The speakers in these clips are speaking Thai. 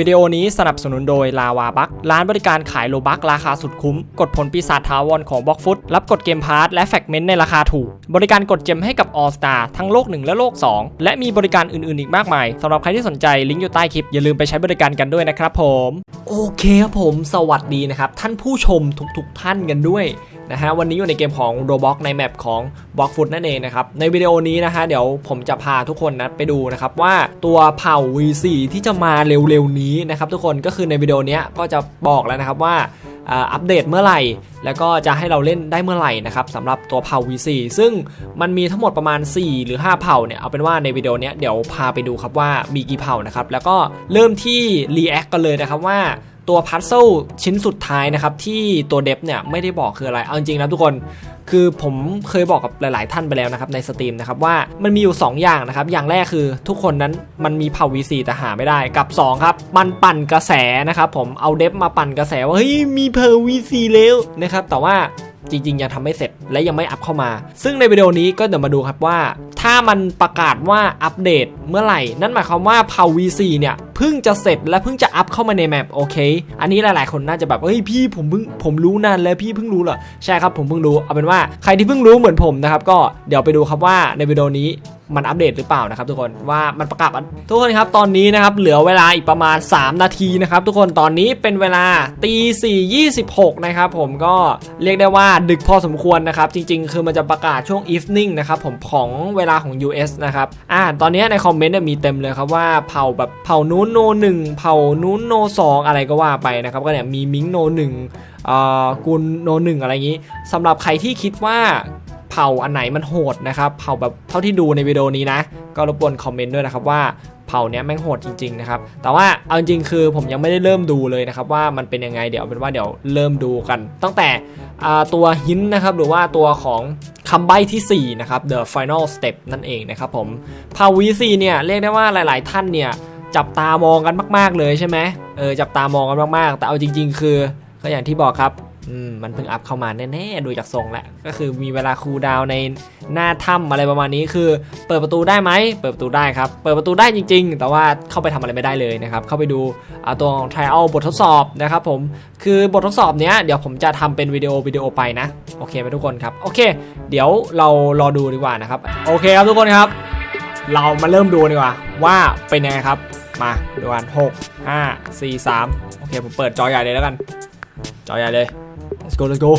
วิดีโอนี้สนับสนุนโดยลาวาบักร้านบริการขายโลบักราคาสุดคุ้ม กดผลปีศาจทาวรของบล็อกฟุตรับกดเกมพาร์ทและแฟกเมนต์ในราคาถูก บริการกดเจมให้กับ All Star ทั้งโลก 1 และโลก 2 และมีบริการอื่นๆอีกมากมายสำหรับใครที่สนใจลิงก์อยู่ใต้คลิป อย่าลืมไปใช้บริการกันด้วยนะครับผม โอเคครับผม สวัสดีนะครับ ท่านผู้ชมทุกๆท่านกันด้วย นะฮะวันนี้อยู่ในเกมของ Roblox ในแมปของ b l o c k f o o t นั่นเองนะครับในวิดีโอนี้นะฮะเดี๋ยวผมจะพาทุกคนนะไปดูนะครับว่าตัวเผ่า V4 ที่จะมาเร็วๆนี้นะครับทุกคนก็คือในวิดีโอนี้ก็จะบอกแล้วนะครับว่าอัปเดตเมื่อไหร่ แล้วก็จะให้เราเล่นได้เมื่อไหร่นะครับสำหรับตัวเผ่า V4 ซึ่งมันมีทั้งหมดประมาณ 4 หรือ 5 เผ่าเนี่ยเอาเป็นว่าในวิดีโอนี้เดี๋ยวพาไปดูครับว่ามีกี่เผ่านะครับแล้วก็เริ่มที่ React กันเลยนะครับว่า ตัวพัซเซิลชิ้นสุดท้ายนะครับ ที่ตัวเดฟเนี่ยไม่ได้บอกคืออะไร เอาจริงนะทุกคนคือผมเคยบอกกับหลาย ๆ ท่านไปแล้วนะครับในสตรีมนะครับว่ามันมีอยู่ 2 อย่างนะครับ อย่างแรกคือทุกคนนั้นมันมีเผ่า V4 แต่หาไม่ได้กับ 2 ครับ มันปั่นกระแสนะครับผมเอาเดฟมาปั่นกระแสว่าเฮ้ยมีเผ่า V4 แล้วนะครับแต่ว่าจริง ๆ ยังทำไม่เสร็จและยังไม่อัพเข้ามา ซึ่งในวิดีโอนี้ก็เดี๋ยวมาดูครับว่า ถ้ามันประกาศว่าอัปเดตเมื่อไหร่ นั่นหมายความว่าเผา V4 เนี่ยเพิ่งจะเสร็จและเพิ่งจะอัพเข้ามาในแมปโอเค อันนี้หลายๆ คนน่าจะแบบเฮ้ยพี่ผมเพิ่งผมรู้นานแล้วพี่เพิ่งรู้เหรอใช่ครับผมเพิ่งรู้เอาเป็นว่าใครที่เพิ่งรู้เหมือนผมนะครับก็เดี๋ยวไปดูครับว่าในวิดีโอนี้ มันอัปเดตหรือเปล่านะครับทุกคนว่ามันประกาศทุกคนครับตอนนี้นะครับเหลือเวลาอีกประมาณ 3 นาทีนะครับทุกคนตอนนี้เป็นเวลาตีสี่ยี่สิบหกนะครับผมก็เรียกได้ว่าดึกพอสมควรนะครับจริง ๆ คือมันจะประกาศช่วง evening นะครับผมของเวลาของ US นะครับอ่าตอนนี้ในคอมเมนต์มีเต็มเลยครับว่าเผ่าแบบเผ่านู้นโนหนึ่งเผ่านู้นโนสองอะไรก็ว่าไปนะครับก็เนี่ยมีมิงโนหนึ่งอ่ากุลโนหนึ่งอะไรอย่างนี้สำหรับใครที่คิดว่า เผ่าอันไหนมันโหดนะครับ เผ่าแบบเท่าที่ดูในวิดีโอนี้นะ ก็รบกวนคอมเมนต์ด้วยนะครับว่าเผ่าเนี้ยแม่งโหดจริงๆนะครับ แต่ว่าเอาจริงๆคือผมยังไม่ได้เริ่มดูเลยนะครับว่ามันเป็นยังไงเดี๋ยวเป็นว่าเดี๋ยวเริ่มดูกัน ตั้งแต่ตัวหินนะครับหรือว่าตัวของคำใบ้ที่ 4 นะครับ the final step นั่นเองนะครับผมเผ่า V4 เนี่ยเรียกได้ว่าหลายๆ ท่านเนี่ยจับตามองกันมาก ๆเลยใช่ไหมเออจับตามองกันมากๆ แต่เอาจริง ๆ คือก็อย่างที่บอกครับ มันเพิ่งอัพเข้ามาแน่ๆดูจากทรงแล้วก็คือมีเวลาคูลดาวในหน้าถ้ำอะไรประมาณนี้คือ เปิดประตูได้ไหมเปิดประตูได้ครับ เปิดประตูได้จริง ๆ แต่ว่าเข้าไปทำอะไรไม่ได้เลยนะครับ เข้าไปดูตัวของ trial บททดสอบนะครับผมคือบททดสอบเนี้ยเดี๋ยวผมจะทำเป็นวิดีโอวิดีโอไปนะโอเคไหมทุกคนครับโอเค เดี๋ยวเรารอดูดีกว่านะครับโอเคครับทุกคนครับ เรามาเริ่มดูดีกว่า ว่าเป็นยังไงครับมาดูกันหกห้าสี่สามโอเคผมเปิดจอใหญ่เลยแล้วกัน จอใหญ่เลย let's go let's go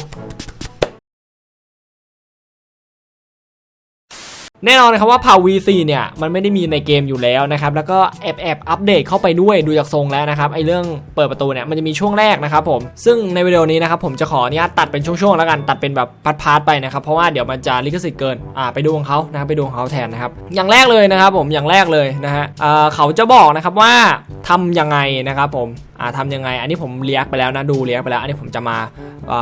แน่นอนนะครับว่าเผ่า V4 เนี่ย มันไม่ได้มีในเกมอยู่แล้วนะครับ แล้วก็แอบแอบอัปเดตเข้าไปด้วยดูจากทรงแล้วนะครับ ไอเรื่องเปิดประตูเนี่ย มันจะมีช่วงแรกนะครับผม ซึ่งในวิดีโอนี้นะครับ ผมจะขออนุญาตตัดเป็นช่วงๆแล้วกัน ตัดเป็นแบบพาร์ทๆไปนะครับ เพราะว่าเดี๋ยวมันจะลิขสิทธิ์เกิน อ่าไปดูของเขานะครับไปดูของเขาแทนนะครับ อย่างแรกเลยนะครับผมอย่างแรกเลยนะฮะอ่าเขาจะบอกนะครับว่าทำยังไงนะครับผมอ่าทำยังไง อันนี้ผมเรียกไปแล้วนะดูเรียกไปแล้ว อันนี้ผมจะมา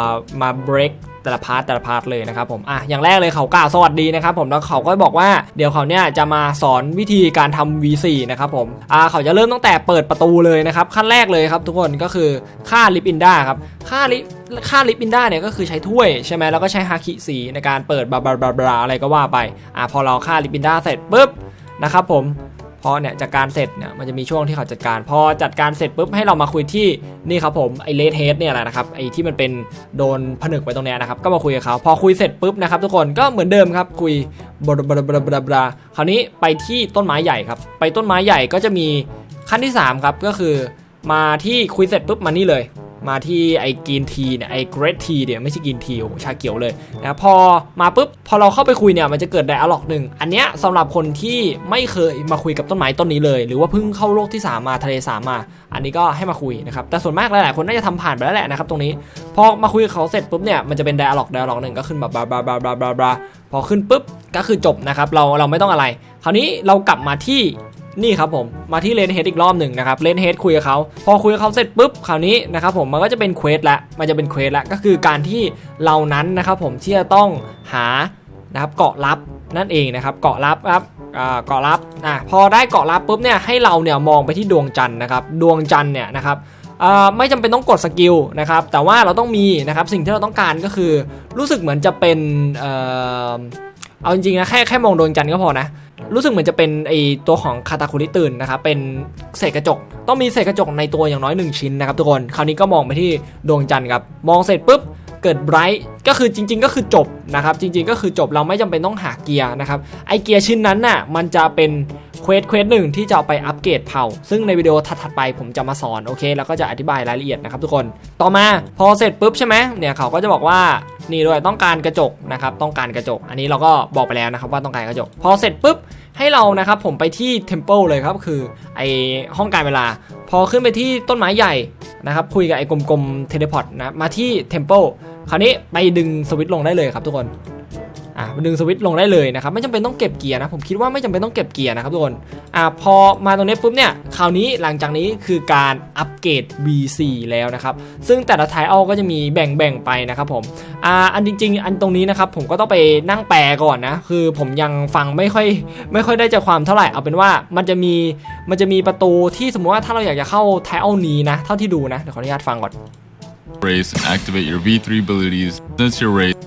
ามา break แต่ละพาร์ทแต่ละพาร์ทเลยนะครับผมอะอย่างแรกเลยเขากล่าวสวัสดีนะครับผมแล้วเขาก็บอกว่าเดี๋ยวเขาเนี่ยจะมาสอนวิธีการทำ V4 นะครับผมอ่าเขาจะเริ่มตั้งแต่เปิดประตูเลยนะครับขั้นแรกเลยครับทุกคนก็คือค่าลิปอินดาครับค่าลิค่าลิปอินดาเนี่ยก็คือใช้ถ้วยใช่ไหมแล้วก็ใช้ฮาคิสีในการเปิดบลาบลาบลาอะไรก็ว่าไปอ่าพอเราค่าลิปอินดาเสร็จปุ๊บนะครับผม พอเนี่ยจัดการเสร็จเนี่ยมันจะมีช่วงที่เขาจัดการ พอจัดการเสร็จปุ๊บให้เรามาคุยที่นี่ครับผมไอเลดเฮดเนี่ยแหละนะครับไอที่มันเป็นโดนผนึกไว้ตรงเนี้ยนะครับก็มาคุยกับเขาพอคุยเสร็จปุ๊บนะครับทุกคนก็เหมือนเดิมครับคุยบลาบลาบลาบลาบลาคราวนี้ไปที่ต้นไม้ใหญ่ครับไปต้นไม้ใหญ่ก็จะมีขั้นที่3ครับก็คือมาที่คุยเสร็จปุ๊บมานี่เลย มาที่ไอ้กรีนทีเนี่ยไอ้เกรดทีเนี่ยไม่ใช่กรีนทีโอ้ชาเขียวเลยนะพอมาปุ๊บพอเราเข้าไปคุยเนี่ยมันจะเกิดไดอะล็อกหนึ่งอันเนี้ยสำหรับคนที่ไม่เคยมาคุยกับต้นไม้ต้นนี้เลย หรือว่าเพิ่งเข้าโลกที่ 3 มาทะเลสามมาอันนี้ก็ให้มาคุยนะครับแต่ส่วนมากหลายๆคนน่าจะทำผ่านไปแล้วแหละนะครับตรงนี้พอมาคุยกับเขาเสร็จปุ๊บเนี่ยมันจะเป็นไดอะล็อกไดอะล็อกหนึ่งก็ขึ้นแบบบลาบลาบลาบลาบลาบลาพอขึ้นปุ๊บก็คือจบนะครับเราเราไม่ต้องอะไร คราวนี้เรากลับมาที่ นี่ครับผมมาที่เลนเฮดอีกรอบหนึ่งนะครับเลนเฮดคุยกับเขาพอคุยกับเขาเสร็จปุ๊บคราวนี้นะครับผมมันก็จะเป็นเควสละมันจะเป็นเควสละก็คือการที่เรานั้นนะครับผมที่จะต้องหานะครับเกาะลับนั่นเองนะครับเกาะลับครับเกาะลับอะพอได้เกาะลับปุ๊บเนี่ยให้เราเนี่ยมองไปที่ดวงจันทร์นะครับดวงจันทร์เนี่ยนะครับไม่จำเป็นต้องกดสกิลนะครับแต่ว่าเราต้องมีนะครับสิ่งที่เราต้องการก็คือรู้สึกเหมือนจะเป็น เอาจริงๆนะแค่แค่มองดวงจันทร์ก็พอนะ รู้สึกเหมือนจะเป็นไอตัวของคาตาคุริตื่นนะครับเป็นเศษกระจก ต้องมีเศษกระจกในตัวอย่างน้อย 1 ชิ้นนะครับทุกคน คราวนี้ก็มองไปที่ดวงจันทร์ครับ มองเสร็จปุ๊บ เกิดไบรท์ก็คือจริง ๆ ก็คือจบนะครับจริง ๆ ก็คือจบเราไม่จำเป็นต้องหาเกียร์นะครับไอเกียร์ชิ้นนั้นน่ะมันจะเป็นเควสเควสหนึ่งที่จะเอาไปอัปเกรดเผ่า ซึ่งในวิดีโอถัดๆไปผมจะมาสอนโอเค แล้วก็จะอธิบายรายละเอียดนะครับทุกคนต่อมาพอเสร็จปุ๊บใช่ไหมเนี่ยเขาก็จะบอกว่านี่ด้วยต้องการกระจกนะครับต้องการกระจก อันนี้เราก็บอกไปแล้วนะครับว่าต้องการกระจก พอเสร็จปุ๊บ ให้เรานะครับผมไปที่ Temple เลยครับคือไอห้องการเวลา พอขึ้นไปที่ต้นไม้ใหญ่นะครับคุยกับไอ้กลมๆเทเลพอร์ตนะมาที่ Temple คราวนี้ไปดึงสวิตช์ลงได้เลยครับทุกคน อะดึงสวิตช์ลงได้เลยนะครับไม่จำเป็นต้องเก็บเกียร์นะผมคิดว่าไม่จำเป็นต้องเก็บเกียร์นะครับทุกคนอะพอมาตรงนี้ปุ๊บเนี่ยคราวนี้หลังจากนี้คือการอัปเกรด B4 แล้วนะครับซึ่งแต่ละไทเอาก็จะมีแบ่งๆไปนะครับผมอ่าอันจริง ๆ อันตรงนี้นะครับผมก็ต้องไปนั่งแปลก่อนนะคือผมยังฟังไม่ค่อยไม่ค่อยได้ใจความเท่าไหร่เอาเป็นว่ามันจะมีมันจะมีประตูที่สมมติว่าถ้าเราอยากจะเข้าไทเอานี้นะเท่าที่ดูนะเดี๋ยวขออนุญาตฟังก่อน race and activate your V3 abilities since your race,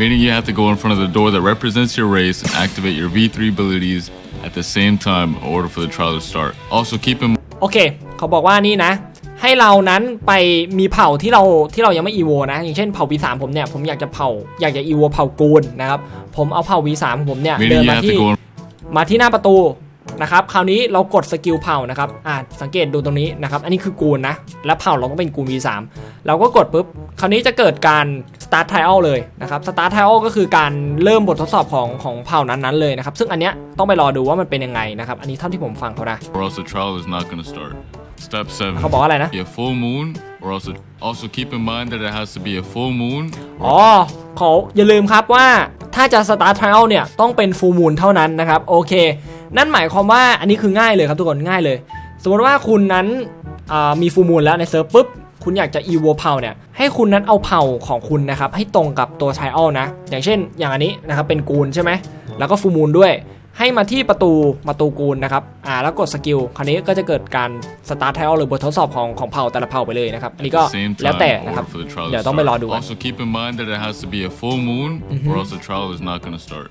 meaning you have to go in front of the door that represents your race and activate your V3 abilities at the same time in order for the trial to start. Also, keep in โอเค เขาบอกว่านี่นะ ให้เรานั้นไปมีเผ่าที่เราที่เรายังไม่อีโวนะ อย่างเช่นเผ่า V3 ผมเนี่ย ผมอยากจะเผ่าอยากจะอีโวเผ่ากูนนะครับ ผมเอาเผ่า V3 ของผมเนี่ย เดิน meaning you มา have ที่ to go in มาที่หน้าประตู นะครับคราวนี้เรากดสกิลเผ่านะครับอ่าสังเกตดูตรงนี้นะครับ อันนี้คือกูนนะ และเผ่าเราต้องเป็นกูน V3 เราก็กดปุ๊บ คราวนี้จะเกิดการ start trial เลยนะครับ start trial ก็คือการเริ่มบททดสอบของของเผ่านั้นๆเลยนะครับ ซึ่งอันเนี้ยต้องไปรอดูว่ามันเป็นยังไงนะครับ อันนี้เท่าที่ผมฟังเขานะ or else the trial is not going to start. Step เขา 7. บอกว่าอะไรนะ Be a full moon, or also also keep in mind that it has to be a full moon อ๋อเขาอย่าลืมครับว่าถ้าจะ start trial เนี่ยต้องเป็น full moon เท่านั้นนะครับ โอเค นั่นหมายความว่าอันนี้คือง่ายเลยครับทุกคนง่ายเลย สมมติว่าคุณนั้นมีฟูมูลแล้วในเซิร์ฟปุ๊บคุณอยากจะอีโวเผาเนี่ยให้คุณนั้นเอาเผาของคุณนะครับให้ตรงกับตัวไทออลนะ อย่างเช่น อย่างอันนี้นะครับเป็นกูนใช่ไหมแล้วก็ฟูมูลด้วย ให้มาที่ประตูประตูกูนนะครับอ่าแล้วกดสกิลคราวนี้ก็จะเกิดการ start trial หรือบททดสอบของของเผ่าแต่ละเผ่าไปเลยนะครับ อันนี้ก็ at the same แล้ว time แต่ in นะครับ order for the trial เดี๋ยว to ต้องไปรอ start. ดูกัน Also, keep in mind that it has to be a full moon, or else the trial is not going to start.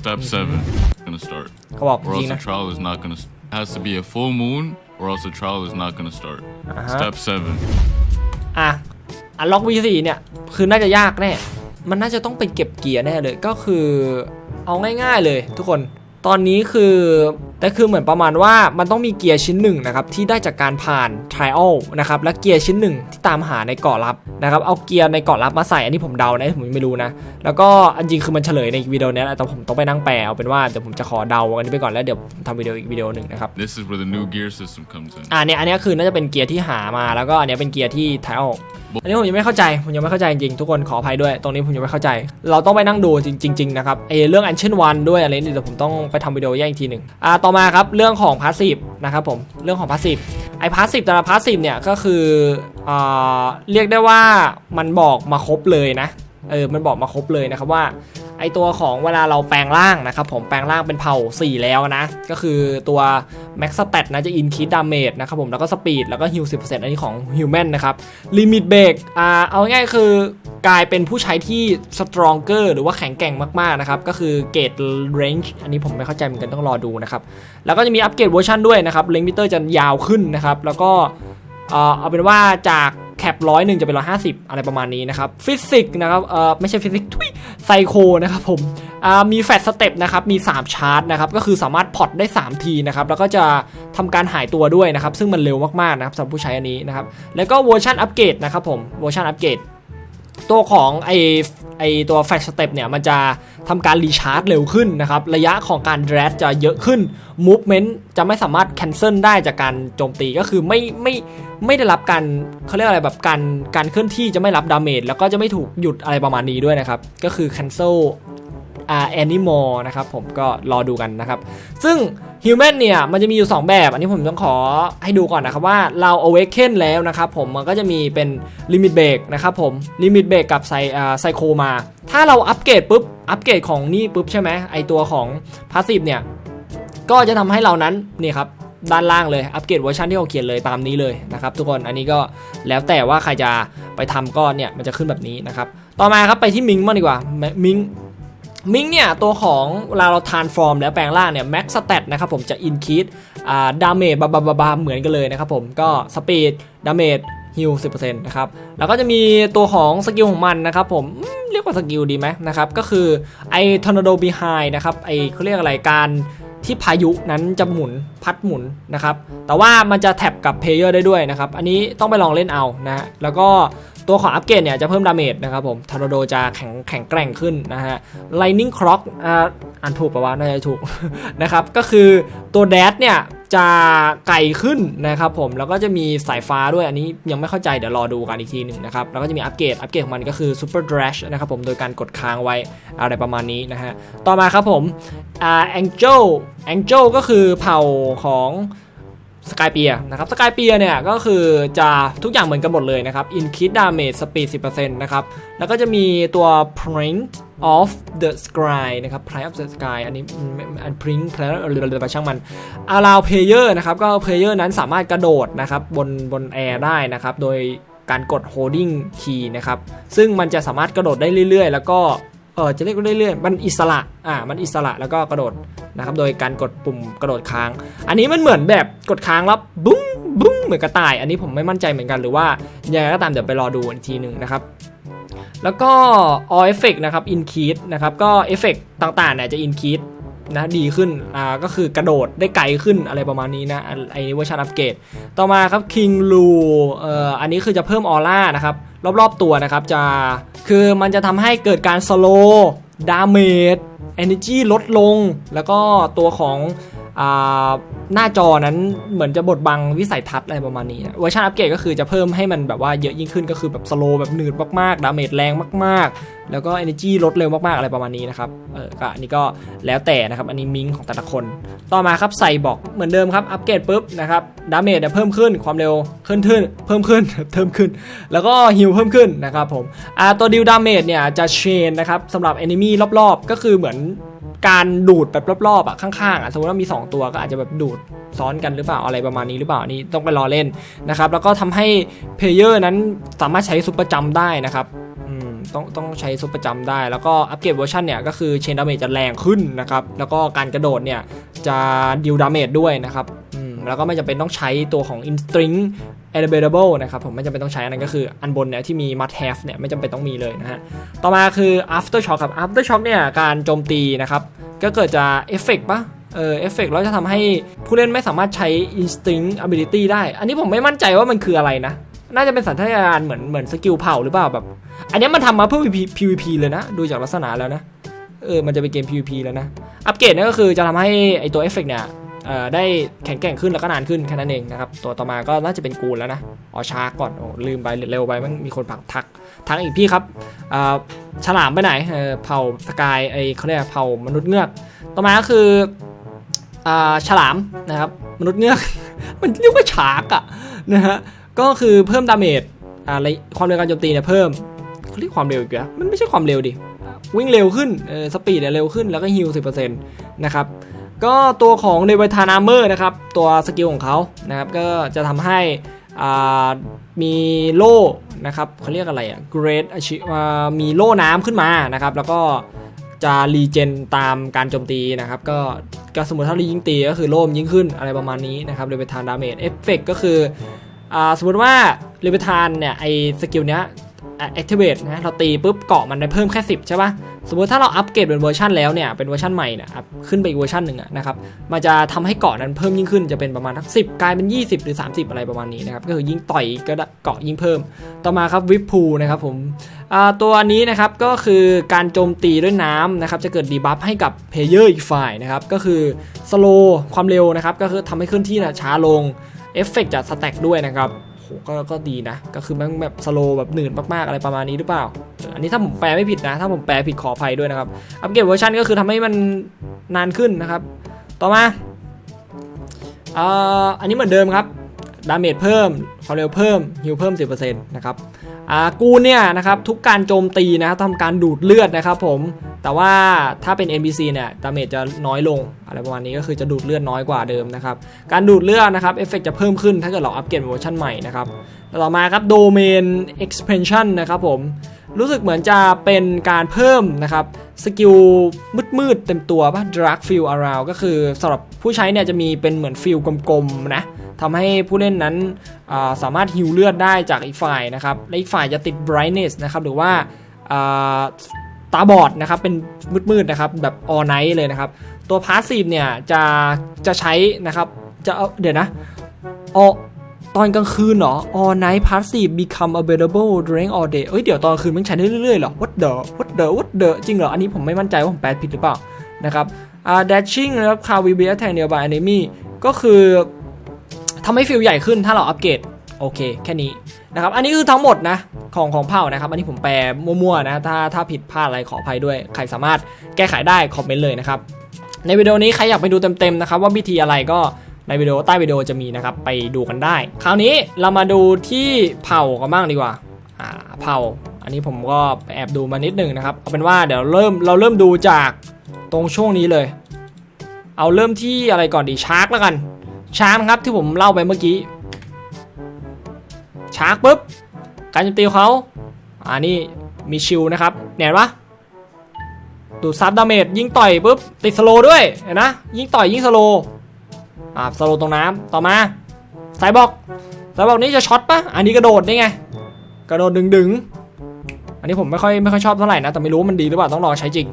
Step 7. Going to start. เขาบอกจ or ริ else ง the นะ trial is not going to has to be a full moon or else the trial is not going to start. Uh-huh. Step 7. อะอันล็อก V4 เนี่ยคือน่าจะยากแน่ มันน่าจะต้องไปเก็บเกียร์แน่เลยก็คือเอาง่ายๆเลยทุกคน ตอนนี้คือ แต่คือเหมือนประมาณว่ามันต้องมีเกียร์ชิ้นหนึ่งนะครับที่ได้จากการผ่าน trial นะครับและเกียร์ชิ้นหนึ่งที่ตามหาในเกาะลับนะครับเอาเกียร์ในเกาะลับมาใส่อันนี้ผมเดานะผมยังไม่รู้นะ แล้วก็อันจริงคือมันเฉลยในวิดีโอนี้แหละแต่ผมต้องไปนั่งแปลเอาเป็นว่าเดี๋ยวผมจะขอเดาอันนี้ไปก่อนแล้วเดี๋ยวผมทำวิดีโออีกวิดีโอหนึ่งนะครับ This is where the new gear system comes in. อ่าเนี่ยอันเนี้ยคือน่าจะเป็นเกียร์ที่หามาแล้วก็อันเนี้ยเป็นเกียร์ที่ไทออันนี้ผมยังไม่เข้าใจผมยังไม่เข้าใจจริงๆทุกคนขออภัยด้วย ตรงนี้ผมยังไม่เข้าใจ เราต้องไปนั่งดูจริงๆนะครับเออเรื่อง Ancient One ด้วยอะไรนี่เดี๋ยวผมต้องไปทำวิดีโอแยกอีกทีหนึ่งอ่าต่อมาครับเรื่องของพาสซีฟนะครับผมเรื่องของพาสซีฟไอพาสซีฟแต่ละพาสซีฟเนี่ยก็คือเอเรียกได้ว่ามันบอกมาครบเลยนะเออมันบอกมาครบเลยนะครับว่า ไอตัวของเวลาเราแปลงร่างนะครับผมแปลงร่างเป็นเผ่า 4 แล้วนะ ก็คือตัว Max Stat นะจะ Increase Damage นะครับผมแล้วก็ Speed แล้วก็ Heal 10%อันนี้ของ Human นะครับ Limit Break อ่าเอาง่ายๆคือกลายเป็นผู้ใช้ที่ Stronger หรือว่าแข็งแกร่งมากๆนะครับก็คือ Gate Range อันนี้ผมไม่เข้าใจเหมือนกันต้องรอดูนะครับแล้วก็จะมีอัปเกรดเวอร์ชันด้วยนะครับ Range Meter จะยาวขึ้นนะครับแล้วก็เอาเป็นว่าจาก แคปร้อยหนึ่งจะเป็นร้อยห้าสิบอะไรประมาณนี้นะครับฟิสิกส์นะครับเอ่อไม่ใช่ฟิสิกส์ทุยไซโคนะครับผมอ่ามีแฟตสเต็ปนะครับมี 3 ชาร์จนะครับก็คือสามารถพอตได้ 3 ทีนะครับแล้วก็จะทำการหายตัวด้วยนะครับซึ่งมันเร็วมากๆนะครับสำหรับผู้ใช้อันนี้นะครับแล้วก็เวอร์ชันอัปเกรดนะครับผมเวอร์ชันอัปเกรด ตัวของไอไอตัวแฟลชสเต็ปเนี่ยมันจะทำการรีชาร์จเร็วขึ้นนะครับ ระยะของการแดรดจะเยอะขึ้นมูฟเมนต์จะไม่สามารถแคนเซิลได้จากการโจมตีก็คือไม่ไม่ไม่ได้รับการเขาเรียกอะไรแบบการการเคลื่อนที่จะไม่รับดาเมจแล้วก็จะไม่ถูกหยุดอะไรประมาณนี้ด้วยนะครับ ก็คือแคนเซิล แอนิมอลนะครับผมก็รอดูกันนะครับ ซึ่ง Human เนี่ย มันจะมีอยู่ 2 แบบ อันนี้ผมต้องขอให้ดูก่อนนะครับว่าเรา Awaken แล้วนะครับผมมันก็จะมีเป็น Limit Break นะครับผม Limit Break กับไซไซโคมา ถ้าเราอัปเกรดปุ๊บ อัปเกรดของนี่ปุ๊บใช่ไหมไอตัวของ Passive เนี่ย ก็จะทำให้เรานั้นนี่ครับด้านล่างเลยอัปเกรดเวอร์ชันที่เขาเขียนเลยตามนี้เลยนะครับทุกคนอันนี้ก็แล้วแต่ว่าใครจะไปทำก็เนี่ยมันจะขึ้นแบบนี้นะครับต่อมาครับไปที่มิงมางดีกว่ามิง มิงเนี่ย ตัวของเวลาเราทานฟอร์มแล้วแปลงร่างเนี่ยแม็กสเตตนะครับผมจะอินคิดอ่าดาเมจบาบาบาบาเหมือนกันเลยนะครับผมก็สปีดดาเมจฮิล10%นะครับ แล้วก็จะมีตัวของสกิลของมันนะครับผมเรียกว่าสกิลดีไหมนะครับ ก็คือไอทอร์นาโดบีไฮนะครับ ไอเขาเรียกอะไรการที่พายุนั้นจะหมุนพัดหมุนนะครับ แต่ว่ามันจะแท็บกับเพลเยอร์ได้ด้วยนะครับ อันนี้ต้องไปลองเล่นเอานะ แล้วก็ ตัวของอัปเกรดเนี่ยจะเพิ่มดาเมจนะครับผมทอร์นาโดจะแข็งแข็งแกร่งขึ้นนะฮะ Lightning Clock อ่าอ่านถูกปะวะน่าจะถูกนะครับก็คือตัวแดดเนี่ยจะไกลขึ้นนะครับผมแล้วก็จะมีสายฟ้าด้วยอันนี้ยังไม่เข้าใจเดี๋ยวรอดูกันอีกทีหนึ่งนะครับแล้วก็จะมีอัปเกรดอัปเกรดของมันก็คือ Super Dash นะครับผมโดยการกดค้างไว้อะไรประมาณนี้นะฮะต่อมาครับผมอ่า Angel Angel ก็คือเผ่าของ สกายเปียนะครับสกายเปียเนี่ยก็คือจะทุกอย่างเหมือนกันหมดเลยนะครับ increase damage speed 10%นะครับแล้วก็จะมีตัว print of the sky นะครับ print of the sky อันนี้อัน print อะไรไปช่างมัน allow player นะครับก็ player นั้นสามารถกระโดดนะครับบนบนแอร์ได้นะครับโดยการกด holding key นะครับซึ่งมันจะสามารถกระโดดได้เรื่อยๆ แล้วก็ เออจะเรียกว่าเรื่อยๆ มันอิสระ อ่า มันอิสระแล้วก็กระโดดนะครับ โดยการกดปุ่มกระโดดค้าง อันนี้มันเหมือนแบบกดค้างแล้วบุ้งบุ้งเหมือนกระต่าย อันนี้ผมไม่มั่นใจเหมือนกันหรือว่ายังไงก็ตามเดี๋ยวไปรอดูอีกทีหนึ่งนะครับ แล้วก็ all effect นะครับ increase นะครับ ก็เอฟเฟกต่างๆเนี่ยจะ increase นะดีขึ้นอ่าก็คือกระโดดได้ไกลขึ้นอะไรประมาณนี้นะอันไอเวอร์ชันอัปเกรดต่อมาครับคิงลูเอ่ออันนี้คือจะเพิ่มออร่านะครับรอบๆตัวนะครับจะคือมันจะทำให้เกิดการสโลดาเมจเอเนจีลดลง แล้วก็ตัวของ หน้าจอนั้นเหมือนจะบดบังวิสัยทัศน์อะไรประมาณนี้เวอร์ชันอัปเกรดก็คือจะเพิ่มให้มันแบบว่าเยอะยิ่งขึ้นก็คือแบบสโลแบบหนืดมากๆ ดาเมจแรงมากๆ แล้วก็ energy ลดเร็วมากๆ อะไรประมาณนี้นะครับเออก็อันนี้ก็แล้วแต่นะครับ อันนี้มิงของแต่ละคน ต่อมาครับใส่บอกเหมือนเดิมครับ อัปเกรดปุ๊บนะครับ ดาเมจเนี่ยเพิ่มขึ้นความเร็วขึ้นขึ้นเพิ่มขึ้นเพิ่มขึ้น แล้วก็ฮิลเพิ่มขึ้นนะครับผมอ่าตัวดิวดาเมจเนี่ยจะเชนนะครับสำหรับ enemy รอบๆ ก็คือเหมือน การดูดแบบรอบๆอะข้างๆอะสมมติว่ามี 2 ตัวก็อาจจะแบบดูดซ้อนกันหรือเปล่าอะไรประมาณนี้หรือเปล่านี่ต้องไปรอเล่นนะครับ แล้วก็ทำให้เพลเยอร์นั้นสามารถใช้ซุปเปอร์จัมได้นะครับต้องต้องใช้ซุปเปอร์จัมได้ แล้วก็อัปเกรดเวอร์ชันเนี่ยก็คือเชนดาเมจจะแรงขึ้นนะครับแล้วก็การกระโดดเนี่ยจะดิวดาเมจด้วยนะครับแล้วก็ไม่จำเป็นต้องใช้ตัวของ Instinct Elevable นะครับผมไม่จำเป็นต้องใช้อันนั้นก็คืออันบนเนี่ยที่มี must have เนี่ยไม่จำเป็นต้องมีเลยนะฮะต่อมาคือ after shock ครับ after shock เนี่ยการโจมตีนะครับก็เกิดจากเอฟเฟกต์ปะเออเอฟเฟกต์แล้วจะทำให้ผู้เล่นไม่สามารถใช้ instinct ability ได้ อันนี้ผมไม่มั่นใจว่ามันคืออะไรนะ น่าจะเป็นสัญชาตญาณเหมือนเหมือนสกิลเผ่าหรือเปล่าแบบ อันนี้มันทำมาเพื่อ PVP เลยนะ ดูจากลักษณะแล้วนะ เออ มันจะเป็นเกม PVP แล้วนะ อัปเกรดนี่ก็คือจะทำให้ไอตัวเอฟเฟกต์เนี่ย ได้แข็งแกร่งขึ้นแล้วก็นานขึ้นแค่นั้นเองนะครับ ตัวต่อมาก็น่าจะเป็นกูลแล้วนะอ๋อช้าก่อนโอ้ลืมไปเร็วไปมันมีคนปักทักทักอีกพี่ครับฉลามไปไหนเผ่าสกายไอเขาเรียกเผ่ามนุษย์เงือก ต่อมาก็คือฉลามนะครับมนุษย์เงือก มันเรียกว่าฉากอะนะฮะก็คือเพิ่มดาเมจอะไรความเร็วการโจมตีเนี่ยเพิ่มเขาเรียกความเร็วอีกแล้วมันไม่ใช่ความเร็วดิวิ่งเร็วขึ้นสปีดเนี่ยเร็วขึ้นแล้วก็ฮิล10%นะครับ ก็ตัวของเดวิทานาร์เมอร์นะครับ ตัวสกิลของเขานะครับ ก็จะทำให้มีโล่นะครับเขาเรียกอะไรอะเกรดมีโล่น้ำขึ้นมานะครับ แล้วก็จะรีเจนตามการโจมตีนะครับ ก็ก็สมมติถ้ารียิงตีก็คือโล่มยิ่งขึ้นอะไรประมาณนี้นะครับเดวิทานดาเมจเอฟเฟกก็คืออสมมติว่าเดวิทานเนี่ยไอสกิลเนี้ย activate นะเราตีปุ๊บเกาะมันได้เพิ่มแค่ 10 ใช่ปะสมมติถ้าเราอัปเกรดเป็นเวอร์ชันแล้วเนี่ยเป็นเวอร์ชันใหม่เนี่ยขึ้นไปอีกเวอร์ชันหนึ่งนะครับมันจะทำให้เกาะนั้นเพิ่มยิ่งขึ้นจะเป็นประมาณทั้ง10กลายเป็น 20 หรือ 30 อะไรประมาณนี้นะครับก็คือยิ่งต่อยก็เกาะยิ่งเพิ่ม ต่อมาครับวิปพูนะครับผมตัวนี้นะครับก็คือการโจมตีด้วยน้ำนะครับจะเกิดดีบัฟให้กับเพลเยอร์อีกฝ่ายนะครับก็คือสโลความเร็วนะครับก็คือทำให้เคลื่อนที่นะช้าลงเอฟเฟกจะสแต็กด้วยนะครับ ก็ก็ดีนะ ก็คือมันแบบสโลแบบหนืดมากๆอะไรประมาณนี้หรือเปล่า อันนี้ถ้าผมแปลไม่ผิดนะ ถ้าผมแปลผิดขออภัยด้วยนะครับ อัปเกรดเวอร์ชันก็คือทำให้มันนานขึ้นนะครับ ต่อมาอ่ออันนี้เหมือนเดิมครับ ดาเมจเพิ่มความเร็วเพิ่มฮิลเพิ่ม 10%นะครับ อ่ากูเนี่ยนะครับทุกการโจมตีนะครับทำการดูดเลือดนะครับผมแต่ว่าถ้าเป็น NPC เนี่ยดาเมจจะน้อยลงอะไรประมาณนี้ก็คือจะดูดเลือดน้อยกว่าเดิมนะครับการดูดเลือดนะครับเอฟเฟกจะเพิ่มขึ้นถ้าเกิดเราอัปเกรดเวอร์ชันใหม่นะครับต่อมาครับ Domain Expansion นะครับผมรู้สึกเหมือนจะเป็นการเพิ่มนะครับสกิลมืดๆเต็มตัวป่ะ drag feel around ก็คือสำหรับผู้ใช้เนี่ยจะมีเป็นเหมือนฟิลกลมๆนะทำให้ผู้เล่นนั้นาสามารถฮิวเลือดได้จากอีกฝ่ายนะครับและอีกฝ่ายจะติด brightness นะครับหรือว่าาตาบอดนะครับเป็นมืดๆนะครับแบบ all night เลยนะครับ ตัว passive เนี่ยจะจะใช้นะครับจะเอาเดี๋ยวนะออตอนกลางคืนเหรอ all night passive become available during all day เอ้ย เดี๋ยวตอนคืนมันใช้ได้เรื่อยๆเหรอ what the what the what the จริงเหรอ อันนี้ผมไม่มั่นใจว่าผมแปลผิดหรือเปล่านะครับอ่า dashing นะครับ car will be attack nearby enemy ก็คือ ทำให้ฟิลใหญ่ขึ้นถ้าเราอัปเกรดโอเคแค่นี้นะครับอันนี้คือทั้งหมดนะของของเผ่านะครับ อันนี้ผมแปลมั่วๆนะถ้าถ้าผิดพลาดอะไรขออภัยด้วย ใครสามารถแก้ไขได้คอมเมนต์เลยนะครับในวิดีโอนี้ใครอยากไปดูเต็มๆนะครับว่าวิธีอะไรก็ในวิดีโอใต้วิดีโอจะมีนะครับไปดูกันได้ คราวนี้เรามาดูที่เผ่ากันบ้างดีกว่าอ่าเผ่า อันนี้ผมก็แอบดูมานิดหนึ่งนะครับเอาเป็นว่าเดี๋ยวเริ่มเราเริ่มดูจากตรงช่วงนี้เลย เอาเริ่มที่อะไรก่อนดีชาร์กแล้วกัน ชาร์กนะครับที่ผมเล่าไปเมื่อกี้ ชาร์กปุ๊บ การโจมตีเขาอันนี้มีชิลนะครับเห็นปะดูดซับดาเมจยิงต่อยปุ๊บติดสโลด้วยเห็นนะยิงต่อยยิงสโลอ่าสโลตรงน้ำต่อมาสายบอกสายบอกนี้จะช็อตปะอันนี้กระโดดนี่ไง กระโดดดึงดึงอันนี้ผมไม่ค่อยไม่ค่อยชอบเท่าไหร่นะแต่ไม่รู้ว่ามันดีหรือเปล่าต้องลองใช้จริง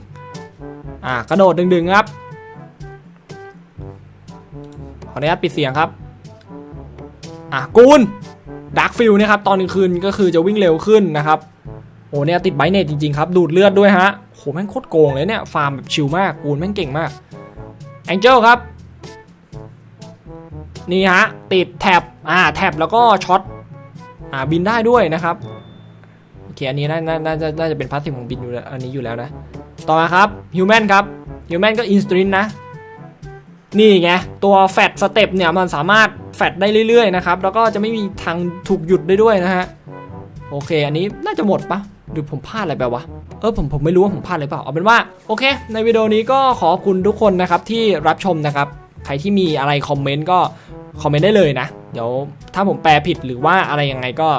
อ่ากระโดดดึงดึงครับ ขออนุญาตปิดเสียงครับ อะกูนดักฟิลนี่ยครับตอนกลางคืนก็คือจะวิ่งเร็วขึ้นนะครับโอ้เนี่ยติดไบเนตจริงๆครับ ดูดเลือดด้วยฮะโหแม่งโคตรโกงเลยเนี่ย ฟาร์มแบบชิลมากกูนแม่งเก่งมากแองเจิลครับ นี่ฮะ ติดแท็บอ่าแท็บแล้วก็ช็อตอ่าบินได้ด้วยนะครับโอเคอันนี้น่าน่าน่าจะน่าจะเป็นพาสซีฟของบินอยู่อันนี้อยู่แล้วนะ ต่อมาครับฮิวแมนครับฮิวแมนก็อินสตรินนะ นี่ไง ตัวแฟตสเต็ปเนี่ยมันสามารถแฟตได้เรื่อยๆนะครับ แล้วก็จะไม่มีทางถูกหยุดได้ด้วยนะฮะ โอเค อันนี้น่าจะหมดปะหรือผมพลาดอะไรไปวะ เออผมผมไม่รู้ว่าผมพลาดอะไรเปล่า เอาเป็นว่า โอเค ในวิดีโอนี้ก็ขอบคุณทุกคนนะครับที่รับชมนะครับ ใครที่มีอะไรคอมเมนต์ก็คอมเมนต์ได้เลยนะ เดี๋ยวถ้าผมแปลผิดหรือว่าอะไรยังไงก็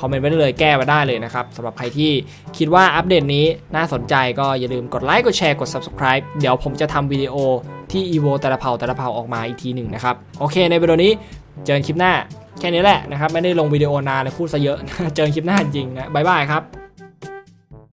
คอมเมนต์ไว้ได้เลยแก้มาได้เลยนะครับสำหรับใครที่คิดว่าอัปเดตนี้น่าสนใจก็อย่าลืมกดไลค์กดแชร์กด subscribe เดี๋ยวผมจะทำวิดีโอที่อีโวแต่ละเผ่าแต่ละเผ่าออกมาอีกทีหนึ่งนะครับโอเค ในวิดีโอนี้เจอกันคลิปหน้าแค่นี้แหละนะครับไม่ได้ลงวิดีโอนานเลยพูดซะเยอะเจอกันคลิปหน้าจริงนะบ๊ายบายครับ